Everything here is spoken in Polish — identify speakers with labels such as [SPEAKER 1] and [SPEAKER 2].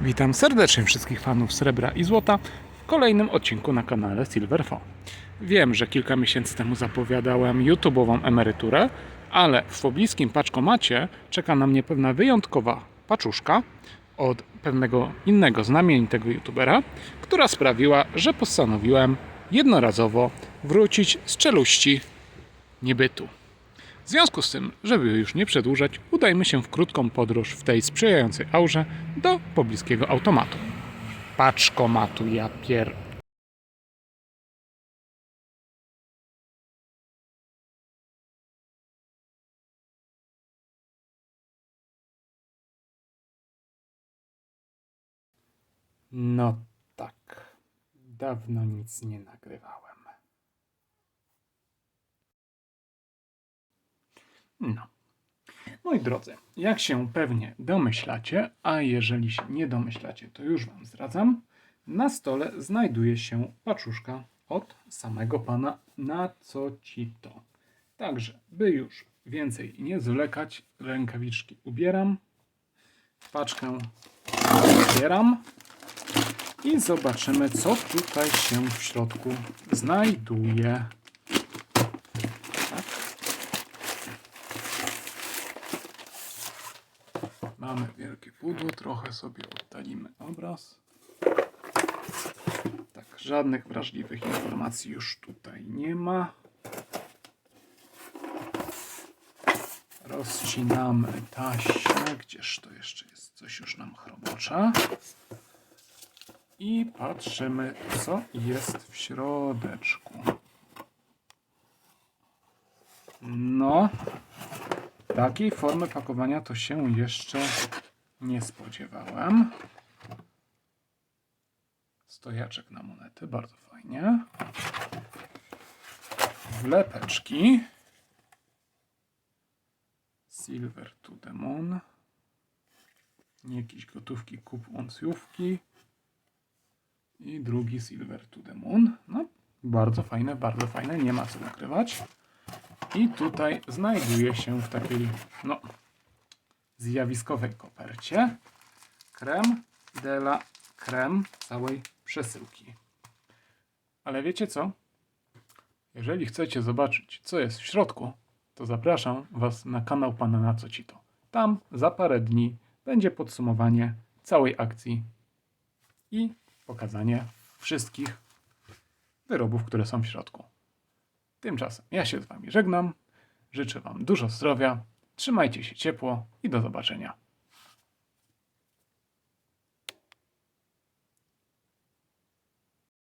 [SPEAKER 1] Witam serdecznie wszystkich fanów srebra i złota w kolejnym odcinku na kanale Silverfo. Wiem, że kilka miesięcy temu zapowiadałem YouTube'ową emeryturę, ale w pobliskim paczkomacie czeka na mnie pewna wyjątkowa paczuszka od pewnego innego znamienitego YouTubera, która sprawiła, że postanowiłem jednorazowo wrócić z czeluści niebytu. W związku z tym, żeby już nie przedłużać, udajmy się w krótką podróż w tej sprzyjającej aurze do pobliskiego automatu. Paczkomatu, ja pier... No tak. Dawno nic nie nagrywałem. No. Moi drodzy, jak się pewnie domyślacie, a jeżeli się nie domyślacie, to już Wam zdradzam, na stole znajduje się paczuszka od samego pana na co ci to. Także, by już więcej nie zwlekać, rękawiczki ubieram, paczkę otwieram i zobaczymy, co tutaj się w środku znajduje. Mamy wielkie pudło, trochę sobie oddalimy obraz. Tak, żadnych wrażliwych informacji już tutaj nie ma. Rozcinamy taśmę, gdzież to jeszcze jest, coś już nam chrobocza. I patrzymy, co jest w środeczku. No, Takiej formy pakowania to się jeszcze nie spodziewałem. Stojaczek na monety, bardzo fajnie. Wlepeczki. Silver to the moon. Nie jakieś gotówki, kup uncjówki. I drugi Silver to the moon. No, bardzo fajne, bardzo fajne, nie ma co ukrywać. I tutaj znajduje się w takiej, no, zjawiskowej kopercie krem de la creme całej przesyłki. Ale wiecie co? Jeżeli chcecie zobaczyć, co jest w środku, to zapraszam Was na kanał Pana na co ci to. Tam za parę dni będzie podsumowanie całej akcji i pokazanie wszystkich wyrobów, które są w środku. Tymczasem ja się z Wami żegnam. Życzę Wam dużo zdrowia. Trzymajcie się ciepło i do zobaczenia.